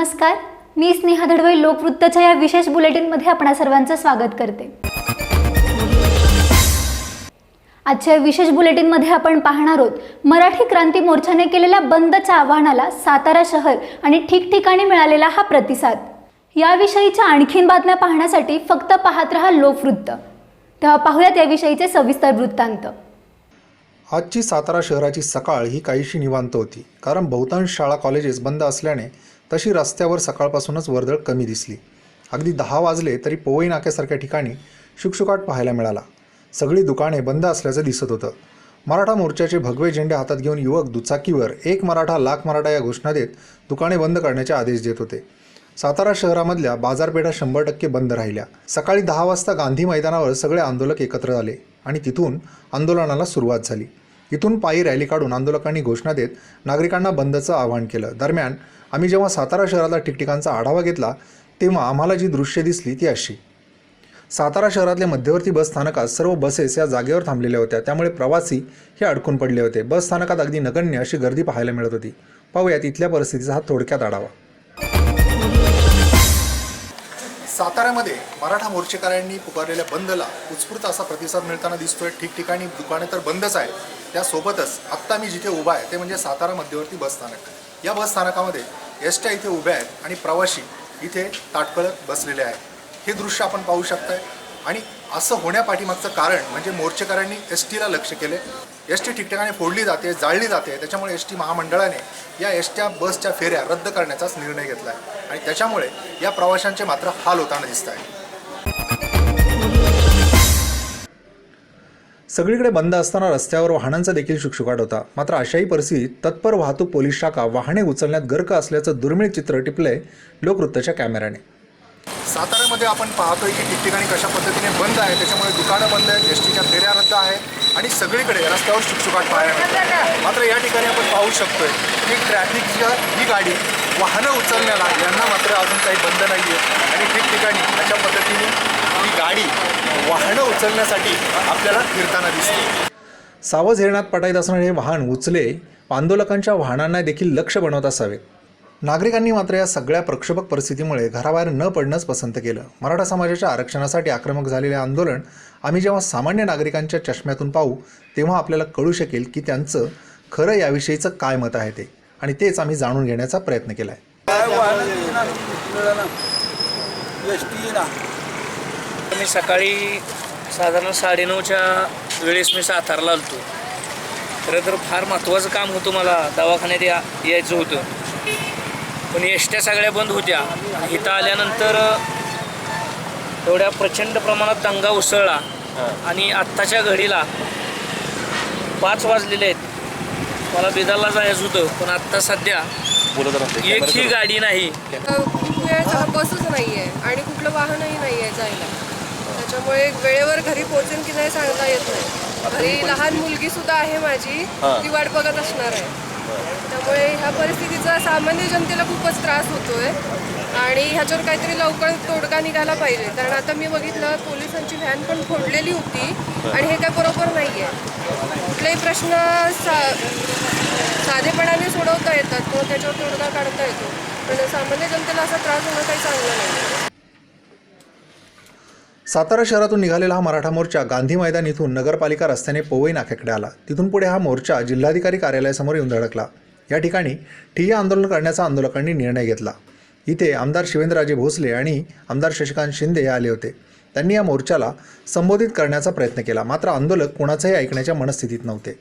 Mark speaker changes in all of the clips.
Speaker 1: नमस्कार. मी स्नेहा धडवई लोकवृत्तच्या या विशेष बुलेटिनमध्ये आपणा सर्वांचं स्वागत करते. आजच्या विशेष बुलेटिनमध्ये आपण पाहणार आहोत मराठी क्रांती मोर्चाने केलेल्या बंदच्या आव्हानाला सातारा शहर आणि ठिकठिकाणी मिळालेला हा प्रतिसाद. याविषयीच्या आणखीन बातम्या पाहण्यासाठी फक्त पाहत रहा लोकवृत्त. तेव्हा पाहूयात याविषयीचे सविस्तर वृत्तांत.
Speaker 2: आजची सातारा शहराची सकाळ ही काहीशी निवांत होती. कारण बहुतांश शाळा कॉलेजेस बंद असल्याने तशी रस्त्यावर सकाळपासूनच वर्दळ कमी दिसली. अगदी दहा वाजले तरी पोवई नाक्यासारख्या ठिकाणी शुकशुकाट पाहायला मिळाला. सगळी दुकाने बंद असल्याचं दिसत होतं. मराठा मोर्चाचे भगवे झेंडे हातात घेऊन युवक दुचाकीवर एक मराठा लाख मराठा या घोषणा देत दुकाने बंद करण्याचे आदेश देत होते. सातारा शहरामधल्या बाजारपेठा शंभर टक्के बंद राहिल्या. सकाळी दहा वाजता गांधी मैदानावर सगळे आंदोलक एकत्र झाले आणि तिथून आंदोलनाला सुरुवात झाली. इथून पायी रॅली काढून आंदोलकांनी घोषणा देत नागरिकांना बंदचं आवाहन केलं. दरम्यान आम्ही जेव्हा सातारा शहरातला ठिकठिकाणचा आढावा घेतला तेव्हा आम्हाला जी दृश्य दिसली ती अशी. सातारा शहरातल्या मध्यवर्ती बस स्थानकात सर्व बसेस या जागेवर थांबलेल्या होत्या. त्यामुळे प्रवासी हे अडकून पडले होते. बस स्थानकात अगदी नगण्य अशी गर्दी पाहायला मिळत होती. पाहूयात इथल्या परिस्थितीचा हा थोडक्यात आढावा. साताऱ्यामध्ये मराठा मोर्चेकऱ्यांनी पुकारलेल्या बंदला उत्स्फूर्त असा प्रतिसाद मिळताना दिसतोय. ठिकठिकाणी दुकाने तर बंदच आहेत. त्यासोबतच आत्ता मी जिथे उभा आहे ते म्हणजे सातारा मध्यवर्ती बस स्थानक. या बस स्थानकामध्ये एस इथे उभ्या आहेत आणि प्रवासी इथे ताटकळत बसलेले आहेत. हे दृश्य आपण पाहू शकताय. आणि असं होण्यापाठीमागचं कारण म्हणजे मोर्चेकऱ्यांनी एस टीला लक्ष केले. एस टी ठिकठिकाणी फोडली जाते जाळली जाते. त्याच्यामुळे एस टी महामंडळाने या एस ट्या बसच्या फेऱ्या रद्द करण्याचाच निर्णय घेतला आहे आणि त्याच्यामुळे या प्रवाशांचे मात्र हाल होताना दिसत आहे सगळीकडे बंद असताना रस्त्यावर वाहनांचा देखील शुकशुकाट होता. मात्र अशाही परिस्थितीत तत्पर वाहतूक पोलीस शाखा वाहने उचलण्यात गर्क असल्याचं दुर्मिळ चित्र टिपलंय लोकवृत्ताच्या कॅमेऱ्याने. साताऱ्यामध्ये आपण पाहतोय की ठिकठिकाणी कशा पद्धतीने बंद आहे त्याच्यामुळे दुकानं बंद आहेत एस टीच्या फेऱ्या रद्द आहेत आणि सगळीकडे रस्त्यावर शुकशुकाट पाहायला मिळतात मात्र या ठिकाणी आपण पाहू शकतोय की ट्रॅफिकच्या ही गाडी वाहनं उचलण्याला यांना मात्र अजून काही बंद नाही आहे आणि ठिकठिकाणी अशा पद्धतीने ही गाडी वाहनं उचलण्यासाठी आपल्याला फिरताना दिसते. सावज हेरणात पटायत असणारे वाहन उचले आंदोलकांच्या वाहनांना देखील लक्ष बनवत असावे. नागरिकांनी मात्र या सगळ्या प्रक्षोभक परिस्थितीमुळे घराबाहेर न पडणंच पसंत केलं. मराठा समाजाच्या आरक्षणासाठी आक्रमक झालेले आंदोलन आम्ही जेव्हा सामान्य नागरिकांच्या चष्म्यातून पाहू तेव्हा आपल्याला कळू शकेल की त्यांचं खरं याविषयीचं काय मत आहे ते. आणि तेच आम्ही जाणून घेण्याचा प्रयत्न केला आहे
Speaker 3: मी सकाळी साधारण साडेनऊच्या वेळेस मी सातारला आलतो. खरं तर फार महत्त्वाचं काम होतं मला दवाखान्यात या यायचं होतं. पण एसट्या सगळ्या बंद होत्या. इथं आल्यानंतर एवढ्या प्रचंड प्रमाणात दंगा उसळला. आणि आत्ताच्या घडीला पाच वाजलेले आहेत. मला बेदारला जायचं होतं पण आत्ता सध्या एकही गाडी नाही.
Speaker 4: खूप वेळ झाला बसच नाही आहे आणि कुठलं वाहनही नाही आहे जायला. त्याच्यामुळे वेळेवर घरी पोहोचेन की नाही सांगता येत नाही. घरी लहान मुलगी सुद्धा आहे माझी. ती वाट बघत असणार आहे. त्यामुळे ह्या परिस्थितीचा सामान्य जनतेला खूपच त्रास होतोय. आणि ह्याच्यावर काहीतरी लवकर तोडगा निघाला पाहिजे. कारण आता मी बघितलं पोलिसांची व्हॅन पण फोडलेली होती आणि हे काय बरोबर नाही आहे कुठलेही प्रश्न सा साधेपणाने सोडवता येतात किंवा त्याच्यावर तोडगा काढता येतो. पण सामान्य जनतेला असा त्रास होणं काही चांगलं नाही.
Speaker 2: सातारा शहरातून निघालेला हा मराठा मोर्चा गांधी मैदान इथून नगरपालिका रस्त्याने पोवई नाक्याकडे आला. तिथून पुढे हा मोर्चा जिल्हाधिकारी कार्यालयासमोर येऊन धडकला. या ठिकाणी ठिय्या आंदोलन करण्याचा आंदोलकांनी निर्णय घेतला. इथे आमदार शिवेंद्रराजे भोसले आणि आमदार शशिकांत शिंदे हे आले होते. त्यांनी या मोर्चाला संबोधित करण्याचा प्रयत्न केला. मात्र आंदोलक कोणाचंही ऐकण्याच्या मनस्थितीत नव्हते.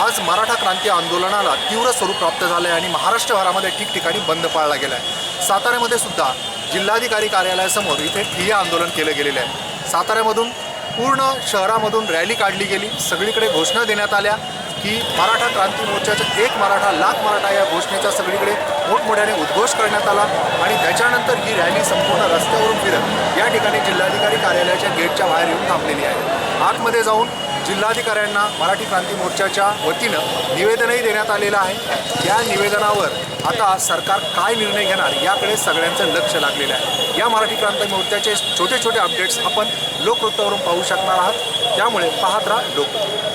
Speaker 2: आज मराठा क्रांती आंदोलनाला तीव्र स्वरूप प्राप्त झालं आहे आणि महाराष्ट्रभरामध्ये ठिकठिकाणी बंद पाळला गेला आहे साताऱ्यामध्ये सुद्धा जिल्हाधिकारी कार्यालयासमोर इथे ठिय्या आंदोलन केलं गेलेलं आहे. साताऱ्यामधून पूर्ण शहरामधून रॅली काढली गेली. सगळीकडे घोषणा देण्यात आल्या. की मराठा क्रांती मोर्चाच्या एक मराठा लाख मराठा या घोषणेचा सगळीकडे मोठमोठ्याने उद्घोष करण्यात आला आणि त्याच्यानंतर ही रॅली संपूर्ण रस्त्यावरून फिरत या ठिकाणी जिल्हाधिकारी कार्यालयाच्या गेटच्या बाहेर येऊन थांबलेली आहे. आतमध्ये जाऊन जिल्हाधिकाऱ्यांना मराठी क्रांती मोर्चाच्या वतीनं निवेदनही देण्यात आलेलं आहे. या निवेदनावर आता सरकार काय निर्णय घेणार याकडे सगळ्यांचं लक्ष लागलेलं आहे. या मराठी क्रांती मोर्चाचे छोटे छोटे अपडेट्स आपण लोकवृत्तावरून पाहू शकणार आहात. त्यामुळे पाहत राहा लोकवृत्त.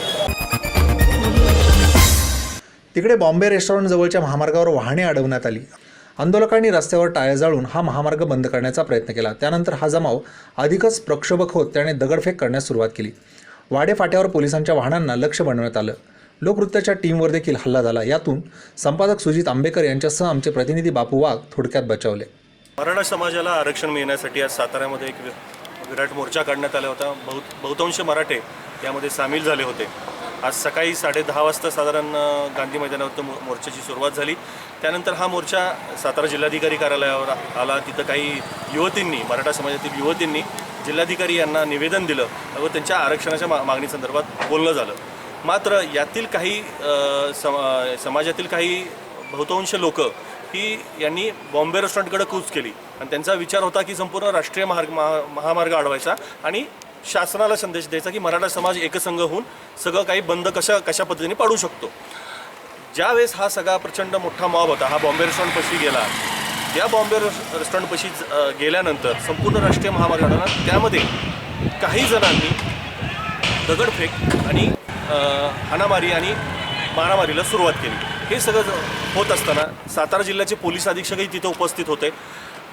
Speaker 2: तिकडे बॉम्बे रेस्टॉरंट जवळच्या महामार्गावर वाहने अडवण्यात आली. आंदोलकांनी रस्त्यावर टाळ्या जाळून हा महामार्ग बंद करण्याचा प्रयत्न केला. त्यानंतर हा जमाव अधिकच प्रक्षोभक होत त्याने दगडफेक करण्यास सुरुवात केली. वाडे फाट्यावर पोलिसांच्या वाहनांना लक्ष बनवण्यात आलं. लोकवृत्ताच्या टीमवर देखील हल्ला झाला. यातून संपादक सुजित आंबेकर यांच्यासह आमचे प्रतिनिधी बापू वाघ थोडक्यात बचावले.
Speaker 5: मराठा समाजाला आरक्षण मिळण्यासाठी आज साताऱ्यामध्ये एक विराट मोर्चा काढण्यात आला होता. बहुत बहुतांश मराठे यामध्ये सामील झाले होते. आज सकाळी साडेदहा वाजता साधारण गांधी मैदानावर मो- मोर्चाची सुरुवात झाली. त्यानंतर हा मोर्चा सातारा जिल्हाधिकारी कार्यालयावर आला. तिथं काही युवतींनी मराठा समाजातील युवतींनी जिल्हाधिकारी यांना निवेदन दिलं व त्यांच्या आरक्षणाच्या मा मागणीसंदर्भात बोलणं झालं. मात्र यातील काही सम समाजातील काही बहुतांश लोक ही यांनी बॉम्बे रेस्टॉरंटकडे कूच केली. आणि त्यांचा विचार होता की संपूर्ण राष्ट्रीय महार्ग महा महामार्ग अडवायचा आणि शासनाला संदेश द्यायचा की मराठा समाज एकसंघ होऊन सगळं काही बंद कशा कशा पद्धतीने पाडू शकतो. ज्यावेळेस हा सगळा प्रचंड मोठा मॉब होता हा बॉम्बे रेस्टॉरंटपाशी गेला. त्या बॉम्बे रेस- रेस्टॉरंटपाशी गेल्यानंतर संपूर्ण राष्ट्रीय महामार्ग त्यामध्ये काही जणांनी दगडफेक आणि हाणामारी आणि मारामारीला सुरुवात केली. हे सगळं होत असताना सातारा जिल्ह्याचे पोलीस अधीक्षकही तिथे उपस्थित होते.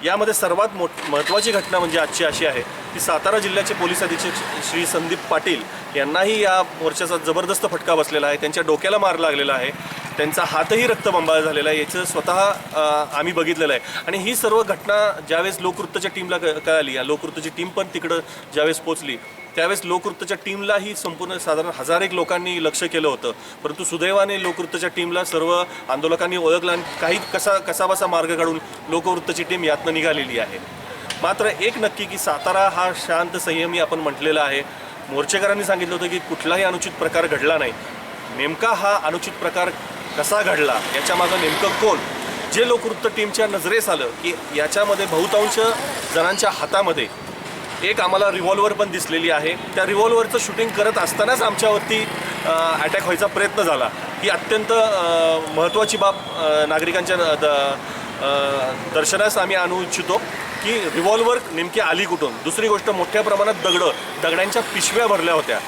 Speaker 5: यामध्ये सर्वात मोठ महत्त्वाची घटना म्हणजे आजची अशी आहे की सातारा जिल्ह्याचे पोलीस अधीक्षक श्री संदीप पाटील यांनाही या मोर्चाचा जबरदस्त फटका बसलेला आहे. त्यांच्या डोक्याला मार लागलेला आहे. त्यांचा हातही रक्तबंबाळ झालेला आहे. याचं स्वतः आम्ही बघितलेलं आहे. आणि ही सर्व घटना ज्यावेळेस लोकवृत्तच्या टीमला क- कळाली या लोकवृत्तची टीम पण तिकडं ज्यावेळेस पोचली त्यावेळेस लोकवृत्तच्या टीमलाही संपूर्ण साधारण हजार एक लोकांनी लक्ष केलं होतं. परंतु सुदैवाने लोकवृत्तच्या टीमला सर्व आंदोलकांनी ओळखलं आणि काही कसा कसाबसा मार्ग काढून लोकवृत्तची टीम यातनं निघालेली आहे. मात्र एक नक्की की सातारा हा शांत संयमी आपण म्हटलेला आहे. मोर्चेकरांनी सांगितलं होतं की कुठलाही अनुचित प्रकार घडला नाही. नेमका हा अनुचित प्रकार कसा घडला? याच्यामागं नेमकं कोण? जे लोकवृत्त टीमच्या नजरेस आलं की याच्यामध्ये बहुतांश जणांच्या हातामध्ये एक आम्हाला रिव्हॉल्वर पण दिसलेली आहे. त्या रिव्हॉल्वरचं शूटिंग करत असतानाच आमच्यावरती अटॅक व्हायचा प्रयत्न झाला. ही अत्यंत महत्त्वाची बाब नागरिकांच्या द- दर्शनास आम्ही आणू इच्छितो की रिव्हॉल्वर नेमकी आली कुठून? दुसरी गोष्ट मोठ्या प्रमाणात दगडं दगडांच्या पिशव्या भरल्या होत्या.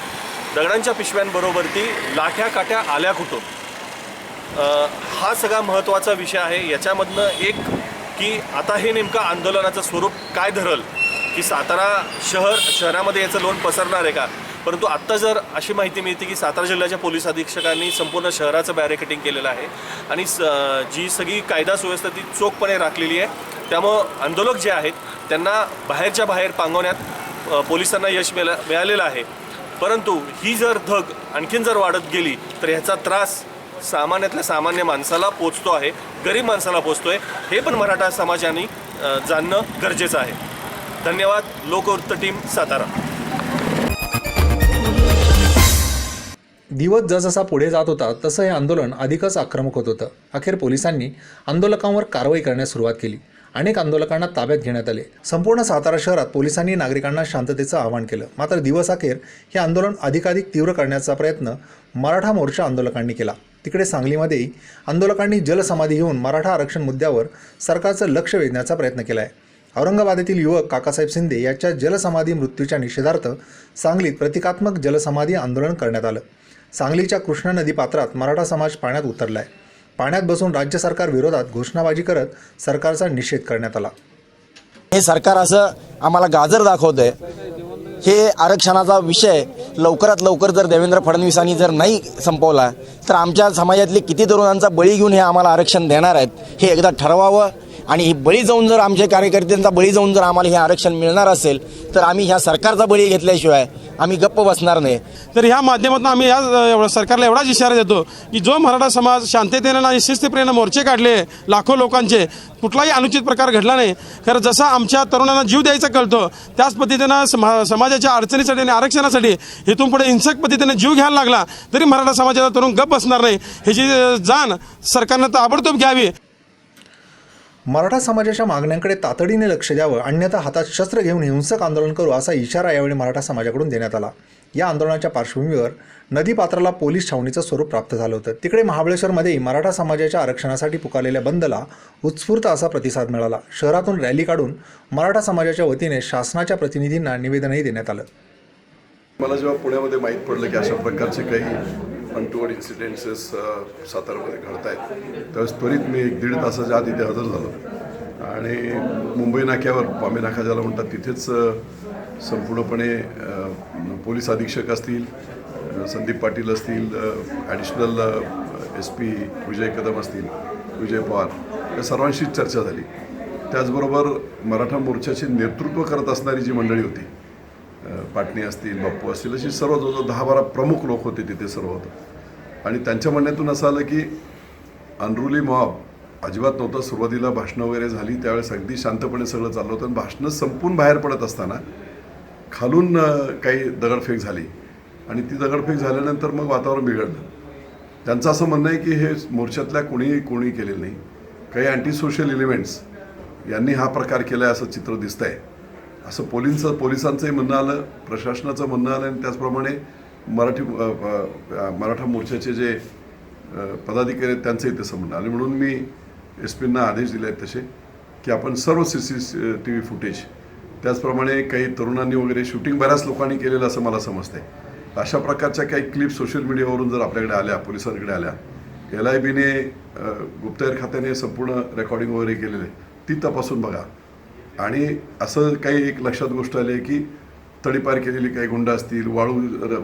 Speaker 5: दगडांच्या पिशव्यांबरोबरती लाठ्या काट्या आल्या कुठून? हा सगळा महत्त्वाचा विषय आहे. याच्यामधनं एक की आता हे नेमकं आंदोलनाचं स्वरूप काय धरल? की सातारा शहर शहरामध्ये याचं लोन पसरणार आहे का? परंतु आत्ता जर अशी माहिती मिळते की सातारा जिल्ह्याच्या पोलीस अधीक्षकांनी संपूर्ण शहराचं बॅरिकेटिंग केलेलं आहे आणि स जी सगळी कायदा सुव्यवस्था ती चोखपणे राखलेली आहे. त्यामुळं आंदोलक जे आहेत त्यांना बाहेरच्या बाहेर पांगवण्यात पोलिसांना यश मिळा मिळालेलं आहे. परंतु ही जर धग आणखीन जर वाढत गेली तर ह्याचा त्रास सामान्यातल्या सामान्य माणसाला पोचतो आहे गरीब माणसाला पोचतो आहे हे पण मराठा समाजाने जाणणं गरजेचं आहे. धन्यवाद लोकवृत्त टीम सातारा.
Speaker 2: दिवस जसजसा पुढे जात होता तसं हे आंदोलन अधिकच आक्रमक होत होतं. अखेर पोलिसांनी आंदोलकांवर कारवाई करण्यास सुरुवात केली. अनेक आंदोलकांना ताब्यात घेण्यात आले. संपूर्ण सातारा शहरात पोलिसांनी नागरिकांना शांततेचं आवाहन केलं. मात्र दिवस अखेर हे आंदोलन अधिकाधिक तीव्र करण्याचा प्रयत्न मराठा मोर्चा आंदोलकांनी केला. तिकडे सांगलीमध्येही आंदोलकांनी जलसमाधी घेऊन मराठा आरक्षण मुद्द्यावर सरकारचं लक्ष वेधण्याचा प्रयत्न केला आहे औरंगाबादेतील युवक काकासाहेब शिंदे याच्या जलसमाधी मृत्यूच्या निषेधार्थ सांगलीत प्रतिकात्मक जलसमाधी आंदोलन करण्यात आलं. सांगलीच्या कृष्णा नदी पात्रात मराठा समाज पाण्यात उतरलाय. पाण्यात बसून राज्य सरकार विरोधात घोषणाबाजी करत सरकारचा निषेध करण्यात आला.
Speaker 6: हे सरकार असं आम्हाला गाजर दाखवतंय. हे आरक्षणाचा विषय लवकरात लवकर जर देवेंद्र फडणवीसांनी जर नाही संपवला तर आमच्या समाजातले किती तरुणांचा बळी घेऊन हे आम्हाला आरक्षण देणार आहेत हे एकदा ठरवावं. आणि ही बळी जाऊन जर आमच्या कार्यकर्त्यांचा बळी जाऊन जर आम्हाला हे आरक्षण मिळणार असेल तर आम्ही ह्या सरकारचा बळी घेतल्याशिवाय आम्ही गप्प बसणार नाही.
Speaker 7: तर ह्या माध्यमातून आम्ही या सरकारला एवढाच इशारा देतो की जो मराठा समाज शांततेनं आणि शिस्तप्रियेनं मोर्चे काढले लाखो लोकांचे कुठलाही अनुचित प्रकार घडला नाही. खरं जसा आमच्या तरुणांना जीव द्यायचा कळतो त्याच पद्धतीनं समा समाजाच्या अडचणीसाठी आणि आरक्षणासाठी इथून पुढे हिंसक पद्धतीने जीव घ्यायला लागला तरी मराठा समाजाचा तरुण गप्प बसणार नाही. ह्याची जाण सरकारनं ताबडतोब घ्यावी.
Speaker 2: मराठा समाजाच्या मागण्यांकडे तातडीने लक्ष द्यावं अन्यथा हातात शस्त्र घेऊन हिंसक आंदोलन करू असा इशारा यावेळी मराठा समाजाकडून देण्यात आला. या आंदोलनाच्या पार्श्वभूमीवर नदीपात्राला पोलीस छावणीचं स्वरूप प्राप्त झालं होतं. तिकडे महाबळेश्वरमध्येही मराठा समाजाच्या आरक्षणासाठी पुकारलेल्या बंदला उत्स्फूर्त असा प्रतिसाद मिळाला. शहरातून रॅली काढून मराठा समाजाच्या वतीने शासनाच्या प्रतिनिधींना निवेदनही देण्यात आलं.
Speaker 8: मला जेव्हा पुण्यामध्ये माहीत पडलं की अशा प्रकारचे काही अनटुवर्ड इन्सिडेंट्सेस सातारामध्ये घडत आहेत त्यावेळेस त्वरित मी एक दीड तासाच्या आत इथे हजर झालो. आणि मुंबई नाक्यावर पामे नाका ज्याला म्हणतात तिथेच संपूर्णपणे पोलीस अधीक्षक असतील संदीप पाटील असतील additional S P Vijay Kadam असतील विजय पवार या सर्वांशीच चर्चा झाली. त्याचबरोबर मराठा मोर्चाचे नेतृत्व करत असणारी जी मंडळी होती पाटणी असतील बाप्पू असतील अशी सर्व जवळजवळ दहा बारा प्रमुख लोक होते तिथे सर्व होतं. आणि त्यांच्या म्हणण्यातून असं आलं की अनरुली मॉब अजिबात नव्हतं सुरुवातीला भाषणं वगैरे झाली त्यावेळेस अगदी शांतपणे सगळं चाललं होतं आणि भाषणं संपून बाहेर पडत असताना खालून काही दगडफेक झाली. आणि ती दगडफेक झाल्यानंतर मग वातावरण बिघडलं. त्यांचं असं म्हणणं आहे की हे मोर्चातल्या कोणीही कोणी केलेलं नाही. काही अँटी सोशल एलिमेंट्स यांनी हा प्रकार केला आहे असं चित्र दिसतंय. असं पोलिसांचं पोलिसांचंही म्हणणं आलं प्रशासनाचं म्हणणं आलं आणि त्याचप्रमाणे मराठी मराठा मोर्चाचे जे पदाधिकारी आहेत त्यांचंही तसं म्हणणं आलं. म्हणून मी एस पींना आदेश दिले आहेत तसे की आपण सर्व C C T V footage त्याचप्रमाणे काही तरुणांनी वगैरे शूटिंग बऱ्याच लोकांनी केलेलं असं मला समजतंय. अशा प्रकारच्या काही क्लिप सोशल मीडियावरून जर आपल्याकडे आल्या पोलिसांकडे आल्या एल आय बीने गुप्तहेर खात्याने संपूर्ण रेकॉर्डिंग वगैरे केलेलं आहे ती तपासून बघा. आणि असं काही एक लक्षात गोष्ट आली आहे की तडीपार केलेली काही गुंड असतील वाळू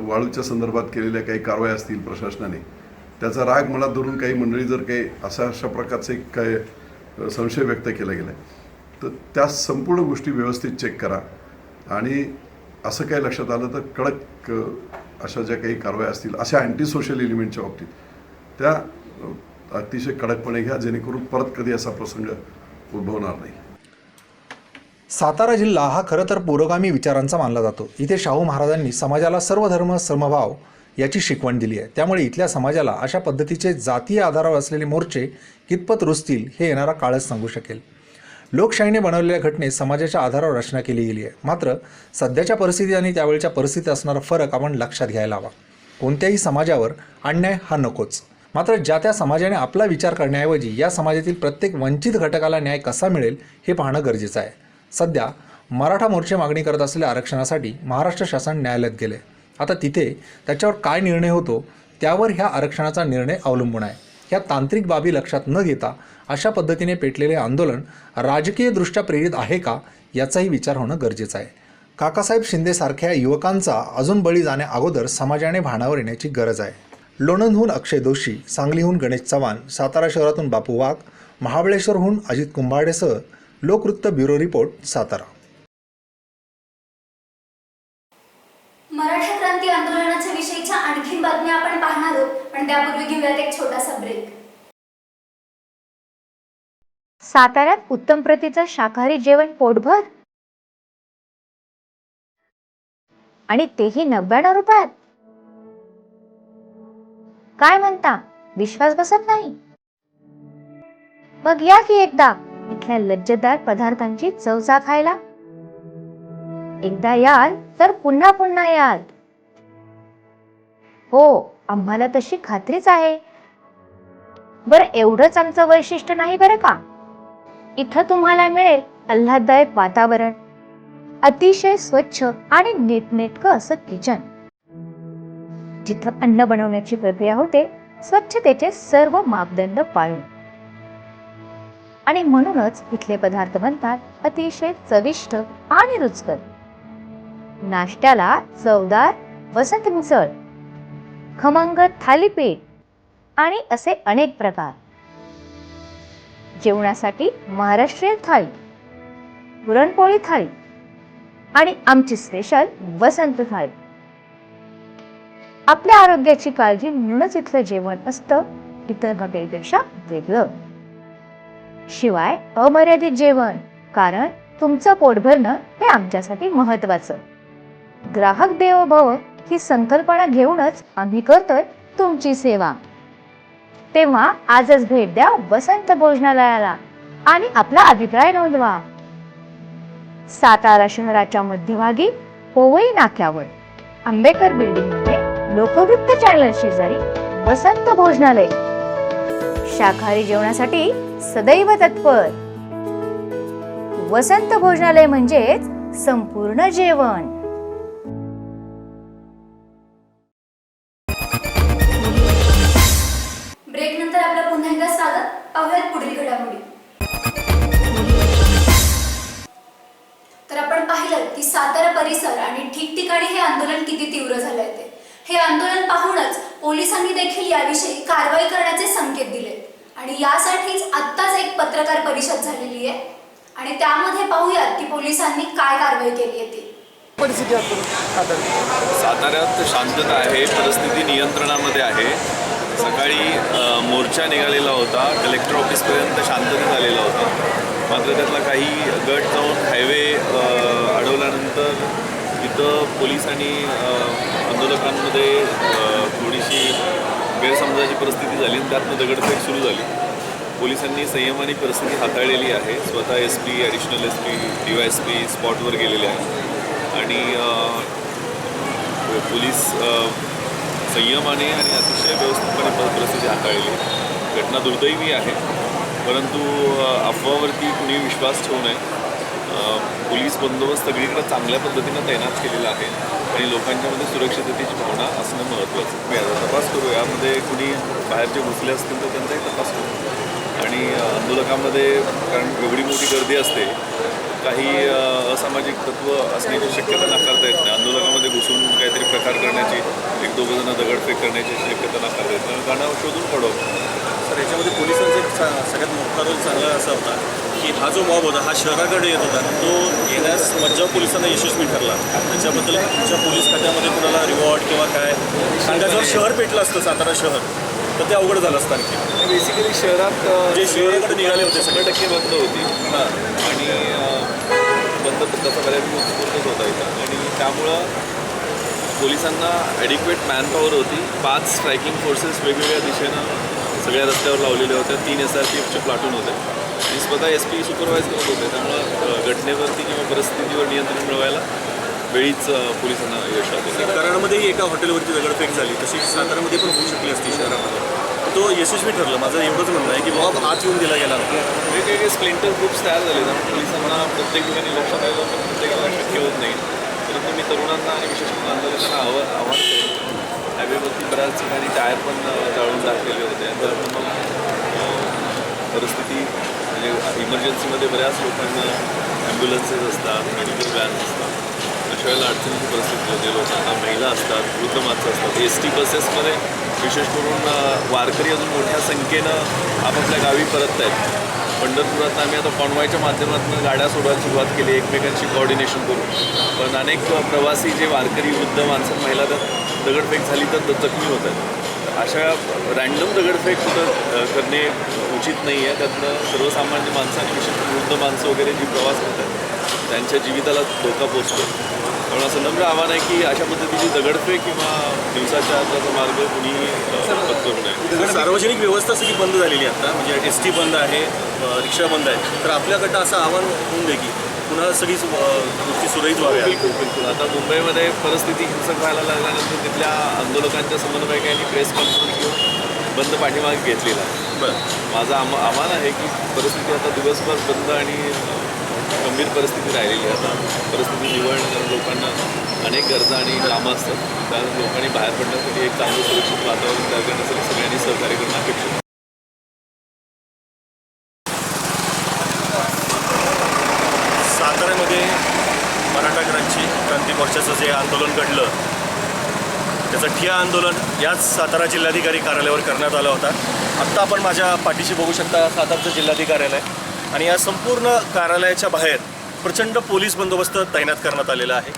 Speaker 8: वाळूच्या संदर्भात केलेल्या काही कारवाया असतील प्रशासनाने त्याचा राग मला धरून काही मंडळी जर काही अशा अशा प्रकारचे काय संशय व्यक्त केला गेला तर त्या संपूर्ण गोष्टी व्यवस्थित चेक करा. आणि असं काही लक्षात आलं तर कडक अशा ज्या काही कारवाया असतील अशा अँटी सोशल एलिमेंटच्या बाबतीत त्या अतिशय कडकपणे घ्या जेणेकरून परत कधी असा प्रसंग उद्भवणार नाही.
Speaker 2: सातारा जिल्हा हा खरं तर पुरोगामी विचारांचा मानला जातो. इथे शाहू महाराजांनी समाजाला सर्व धर्म समभाव याची शिकवण दिली आहे. त्यामुळे इथल्या समाजाला अशा पद्धतीचे जातीय आधारावर असलेले मोर्चे कितपत रुजतील हे येणारा काळच सांगू शकेल. लोकशाहीने बनवलेल्या घटनेत समाजाच्या आधारावर रचना केली गेली आहे. मात्र सध्याच्या परिस्थिती आणि त्यावेळच्या परिस्थितीत असणारा फरक आपण लक्षात घ्यायला हवा. कोणत्याही समाजावर अन्याय हा नकोच. मात्र ज्या त्या समाजाने आपला विचार करण्याऐवजी या समाजातील प्रत्येक वंचित घटकाला न्याय कसा मिळेल हे पाहणं गरजेचं आहे. सध्या मराठा मोर्चे मागणी करत असलेल्या आरक्षणासाठी महाराष्ट्र शासन न्यायालयात गेले. आता तिथे त्याच्यावर काय निर्णय होतो त्यावर ह्या आरक्षणाचा निर्णय अवलंबून आहे. ह्या तांत्रिक बाबी लक्षात न घेता अशा पद्धतीने पेटलेले आंदोलन राजकीयदृष्ट्या प्रेरित आहे का याचाही विचार होणं गरजेचं आहे. काकासाहेब शिंदेसारख्या युवकांचा अजून बळी जाण्या अगोदर समाजाने भानावर येण्याची गरज आहे. लोणंदहून अक्षय दोषी सांगलीहून गणेश चव्हाण सातारा शहरातून बापू वाघ महाबळेश्वरहून अजित कुंभाडेसह लोकवृत्त ब्युरो रिपोर्ट सातारा.
Speaker 1: मराठा क्रांती आंदोलनाच्या विषयीच्या आणखीन बातम्या आपण पाहणार आहोत पण त्यापूर्वी घेऊयात एक छोटासा ब्रेक
Speaker 9: साताऱ्यात उत्तम प्रतीचं शाकाहारी जेवण पोटभर? आणि तेही नव्याण्णव रुपयात? काय म्हणता? विश्वास बसत नाही? मग या की एकदा? इथल्या लज्जतदार पदार्थांची चवचा खायला एकदा याल तर पुन्हा पुन्हा याल. हो आम्हाला तशी खात्रीच आहे. बरं एवढंच आमचं वैशिष्ट्य नाही बरं का? इथं तुम्हाला मिळेल आल्हाददायक वातावरण अतिशय स्वच्छ आणि नीटनेटकं असं किचन जिथं अन्न बनवण्याची प्रक्रिया होते स्वच्छतेचे सर्व मापदंड पाळून. आणि म्हणूनच इथले पदार्थ बनतात अतिशय चविष्ट आणि रुचकर. नाश्त्याला चवदार वसंत मिसळ खमंग थालीपीठ आणि असे अनेक प्रकार. जेवणासाठी महाराष्ट्रीयन थाळी पुरणपोळी थाळी आणि आमची स्पेशल वसंत थाळी. आपल्या आरोग्याची काळजी म्हणूनच इथलं जेवण असतं इतर हॉटेलपेक्षा वेगळं. शिवाय अमर्यादित जेवण कारण तुमचं पोट भरणं हे आमच्यासाठी महत्वाचं ग्राहक देव भव ही संकल्पना घेऊनच आम्ही करतोय तुमची सेवा. तेव्हा आजच भेट द्या वसंत भोजनालयाला आणि आपला अभिप्राय नोंदवा. सातारा शहराच्या मध्यभागी पोवई नाक्यावर आंबेडकर बिल्डिंगमध्ये लोकवृत्त चॅनल शेजारी वसंत भोजनालय शाकाहारी जेवणासाठी सदैव तत्पर. वसंत भोजनालय म्हणजेच संपूर्ण जेवण.
Speaker 10: साताऱ्यात शांतता आहे परिस्थिती नियंत्रणामध्ये आहे. सकाळी मोर्चा निघालेला होता कलेक्टर ऑफिसपर्यंत शांतता झालेला होता. मात्र त्यातला काही गट जाऊन हायवे अडवल्यानंतर तिथं पोलीस आणि आंदोलकांमध्ये थोडीशी गैरसमजाची परिस्थिती झाली आणि त्यातनं दगडफेक सुरू झाली. पोलिसांनी संयमाने परिस्थिती हाताळलेली आहे. स्वतः S P additional S P D Y S P स्पॉटवर गेलेले आहे आणि पोलीस संयमाने आणि अतिशय व्यवस्थितपणे परिस्थिती हाताळली. घटना दुर्दैवी आहे परंतु अफवावरती कुणी विश्वास ठेवू नये. पोलीस बंदोबस्त सगळीकडे चांगल्या पद्धतीनं तैनात केलेला आहे आणि लोकांच्यामध्ये सुरक्षिततेची भावना असणं महत्त्वाचं. मी आता तपास करू. यामध्ये कुणी बाहेरचे घुसले असतील तर त्यांचाही तपास करू. आणि आंदोलकामध्ये कारण एवढी मोठी गर्दी असते काही असामाजिक तत्व असण्याची शक्यता नाकारता येत नाही. आंदोलकामध्ये घुसून काहीतरी प्रकार करण्याची एक दोघं जण दगडफेक करण्याची शक्यता नाकारता येत नाही. कारण शोधून पडव
Speaker 5: तर याच्यामध्ये पोलिसांचा एक सगळ्यात मोठा रोल चांगला असा होता की हा जो मॉब होता हा शहराकडे येत होता. तो येण्यास मज्जाव पोलिसांना यशस्वी ठरला. त्याच्याबद्दल तुमच्या पोलीस खात्यामध्ये कुणाला रिवॉर्ड किंवा काय? जर शहर पेटलं असतं सातारा शहर. तर ते अवघड झालं असतं आणखी.
Speaker 10: बेसिकली शहरात
Speaker 5: जे शहराकडे निघाले होते
Speaker 10: शंभर टक्के बंद होती.
Speaker 5: हां.
Speaker 10: आणि अ, बंद तसा बऱ्यापैकी उत्स्फूर्तच होता इथं आणि त्यामुळं पोलिसांना ॲडिक्वेट मॅनपॉवर होती. पाच स्ट्रायकिंग फोर्सेस वेगवेगळ्या दिशेनं सगळ्या रस्त्यावर लावलेल्या होत्या. तीन एस आर पी एफचे प्लाटून होते. आणि स्वतः एस पी सुपरवाईज करत होते. त्यामुळं घटनेवरती किंवा परिस्थितीवर नियंत्रण मिळवायला वेळीच पोलिसांना यश आलं.
Speaker 5: कराडमध्येही एका हॉटेलवरती दगडफेक झाली. तशी सातारामध्ये पण होऊ शकली असती शहरामध्ये. तो यशस्वी ठरलं. माझं एवढंच म्हणणं आहे की बाबा आत येऊन दिला गेला
Speaker 10: वेगवेगळे स्प्लिंटर ग्रुप्स तयार झाले त्यामुळे पोलिसांना प्रत्येक ठिकाणी लक्ष द्यायला पण प्रत्येकाला शक्य होत नाही. परंतु मी तरुणांना आणि विशेष करून आंदोलकांना आव्हान आव्हान करेन हायवेवरती बऱ्याच ठिकाणी टायर पण जाळून टाकलेले होते. आणि मग परिस्थिती म्हणजे इमर्जन्सीमध्ये बऱ्याच लोकांना ॲम्ब्युलन्सेस असतात मेडिकल व्हॅन्स असतात. अशा वेळेला अडचणीची परिस्थिती होते. लोकांना महिला असतात वृद्ध माणसं असतात. एस टी बसेसमध्ये विशेष करून वारकरी अजून मोठ्या संख्येनं आपापल्या गावी परत आहेत. पंढरपुरात आम्ही आता कॉन्वॉयच्या माध्यमातून गाड्या सोडायला सुरुवात केली एकमेकांशी कोऑर्डिनेशन करून. पण अनेक प्रवासी जे वारकरी वृद्ध माणसं महिला तर दगडफेक झाली तर जखमी होत आहेत. अशा रँडम दगडफेक सुद्धा करणे उचित नाही आहे त्यातनं सर्वसामान्य माणसं आणि विशेष वृद्ध माणसं वगैरे जी प्रवास करतात त्यांच्या जीविताला धोका पोचतो त्यामुळे असं नम्र आव्हान आहे की अशा पद्धतीची दगडफेक किंवा दिवसाच्या आतचा मार्ग कुणी पत्करू नये
Speaker 5: सार्वजनिक व्यवस्था सगळी बंद झालेली आहे आता. म्हणजे एस टी बंद आहे रिक्षा बंद आहे. तर आपल्याकडं असं आव्हान होऊन दे की पुन्हा सगळी गोष्टी सुरळीत व्हाव्या
Speaker 10: बिलकुल बिलकुल. आता मुंबईमध्ये परिस्थिती हिंसक व्हायला लागल्यानंतर तिथल्या आंदोलकांच्या समन्वयकांनी प्रेस कॉन्फरन्स घेऊन बंद पाठीमागे घेतलेला आहे.
Speaker 5: बरं.
Speaker 10: माझं आम आव्हान आहे की परिस्थिती आता दिवसभर बंद आणि गंभीर परिस्थिती राहिलेली आता परिस्थिती निवडणं लोकांना अनेक गरजा आणि कामं असतात. त्या लोकांनी बाहेर पडण्यासाठी एक चांगलं सुरक्षित वातावरण तयार करण्यासाठी सगळ्यांनी सहकार्य करणं अपेक्षित
Speaker 5: साताऱ्यामध्ये मराठाकरांची क्रांती मोर्चाचं जे आंदोलन घडलं त्याचं ठिया आंदोलन याच सातारा जिल्हाधिकारी कार्यालयावर करण्यात आला होता. आत्ता आपण माझ्या पाठीशी बघू शकता सातारचं जिल्हाधिकारी कार्यालय आणि या संपूर्ण कार्यालयाच्या बाहेर प्रचंड पोलीस बंदोबस्त तैनात करण्यात आलेला आहे.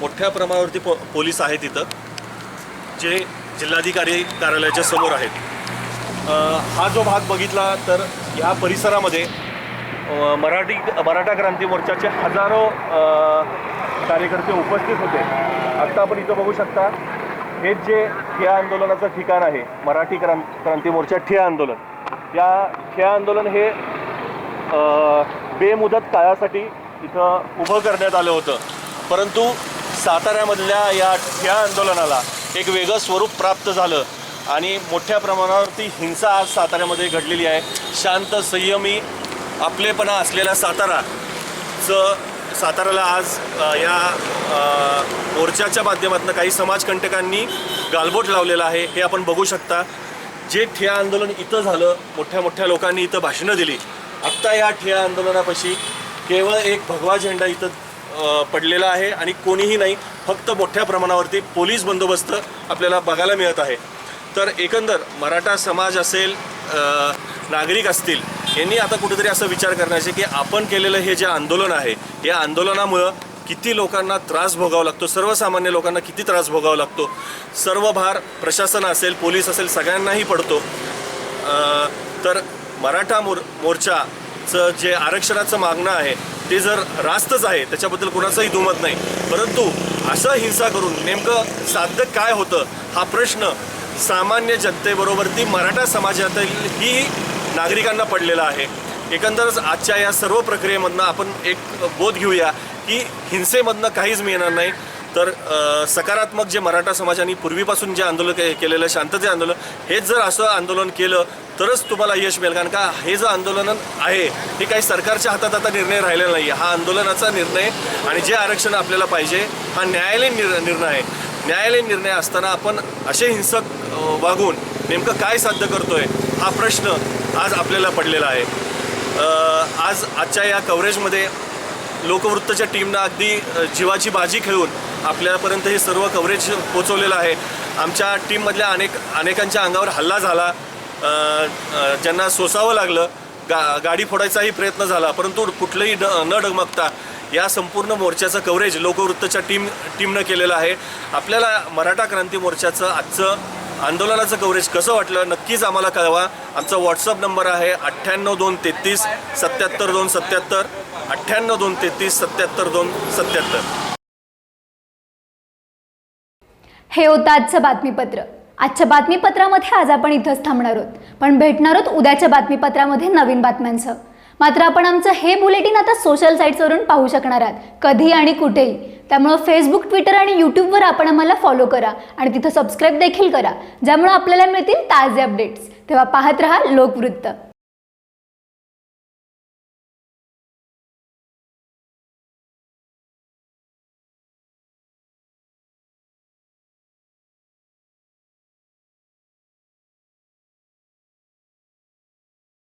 Speaker 5: मोठ्या प्रमाणावरती पो पोलीस आहेत इथं जे जिल्हाधिकारी कार्यालयाच्या समोर आहेत. हा जो भाग बघितला तर ह्या परिसरामध्ये मराठी मराठा क्रांती मोर्चाचे हजारो कार्यकर्ते उपस्थित होते. आत्ता आपण इथं बघू शकता हे जे ठिया आंदोलनाचं ठिकाण आहे मराठी क्रां क्रांती मोर्चा ठिया आंदोलन. या ठिया आंदोलन हे बेमुदत काळासाठी इथं उभं करण्यात आलं होतं. परंतु साताऱ्यामधल्या या ठिया आंदोलनाला एक वेगळं स्वरूप प्राप्त झालं आणि मोठ्या प्रमाणावरती हिंसा आज साताऱ्यामध्ये घडलेली आहे. शांत संयमी आपलेपणा असलेला साताराचं साताऱ्याला आज या मोर्चाच्या माध्यमातून काही समाजकंटकांनी गालबोट लावलेला आहे हे आपण बघू शकता. जे ठिया आंदोलन इथं झालं मोठ्या मोठ्या लोकांनी इथं भाषणं दिली. आत्ता या ठिया आंदोलनापाशी केवळ एक भगवा झेंडा इथं पडलेला आहे आणि कोणीही नाही फक्त मोठ्या प्रमाणावरती पोलीस बंदोबस्त आपल्याला बघायला मिळत आहे. तर एकंदर मराठा समाज असेल नागरिक असतील यांनी आता कुठेतरी असं विचार करण्याचे की आपण केलेलं हे जे आंदोलन आहे या आंदोलनामुळं किती लोकांना त्रास भोगावा लागतो सर्वसामान्य लोकांना किती त्रास भोगावा लागतो. सर्व भार प्रशासन असेल पोलीस असेल सगळ्यांनाही पडतो. तर मराठा मोर मोर्चाचं जे आरक्षणाचं मागणं आहे ते जर रास्तच आहे त्याच्याबद्दल कुणाचंही दुमत नाही. परंतु असं हिंसा करून नेमकं साध्य काय होतं हा प्रश्न सामान्य जनतेबरोबर ती मराठा समाजातील ही नागरिकांना पडलेला आहे. एकंदरच आजच्या या सर्व प्रक्रियेमधनं आपण एक बोध घेऊया की हिंसेमधनं काहीच मिळणार नाही. तर सकारात्मक जे मराठा समाजाने पूर्वीपासून जे आंदोलन के केलेलं शांतते आंदोलन हेच जर असं आंदोलन केलं तरच तुम्हाला यश मिळेल. कारण का हे जे आंदोलन आहे हे काही सरकारच्या हातात आता निर्णय राहिलेला नाही हा आंदोलनाचा निर्णय आणि जे आरक्षण आपल्याला पाहिजे हा न्यायालयीन निर निर्णय आहे. न्यायालयीन निर्णय असताना आपण असे हिंसक वागून नेमकं काय साध्य करतोय हा प्रश्न आज आपल्याला पडलेला आहे. आज आजच्या या कव्हरेजमध्ये लोकवृत्तच्या टीमनं अगदी जीवाची बाजी खेळून आपल्यापर्यंत हे सर्व कव्हरेज पोचवलेलं आहे. आमच्या टीममधल्या अनेक अनेकांच्या अंगावर हल्ला झाला. ज्यांना सोसावं लागलं गा गाडी फोडायचाही प्रयत्न झाला परंतु कुठलंही ड न डगमगता या संपूर्ण मोर्चाचं कव्हरेज लोकवृत्तच्या टीम टीमनं केलेलं आहे. आपल्याला मराठा क्रांती मोर्चाचं आजचं आंदोलनाचं कव्हरेज कसं वाटलं नक्कीच आम्हाला कळवा. आमचा व्हॉट्सअप नंबर आहे अठ्ठ्याण्णव दोन तेहतीस सत्याहत्तर दोन सत्याहत्तर अठ्ठ्याण्णव दोन तेहतीस सत्याहत्तर दोन सत्याहत्तर.
Speaker 1: हे होतं आजचं बातमीपत्र. आजच्या बातमीपत्रामध्ये आज आपण इथंच थांबणार आहोत. पण भेटणार आहोत उद्याच्या बातमीपत्रामध्ये नवीन बातम्यांसह. मात्र आपण आमचं हे बुलेटिन आता सोशल साईट्सवरून पाहू शकणार आहात. कधी आणि कुठेही. त्यामुळं फेसबुक ट्विटर आणि यूट्यूबवर आपण आम्हाला फॉलो करा आणि तिथं सबस्क्राईब देखील करा. ज्यामुळं आपल्याला मिळतील ताजे अपडेट्स तेव्हा पाहत रहा लोकवृत्त.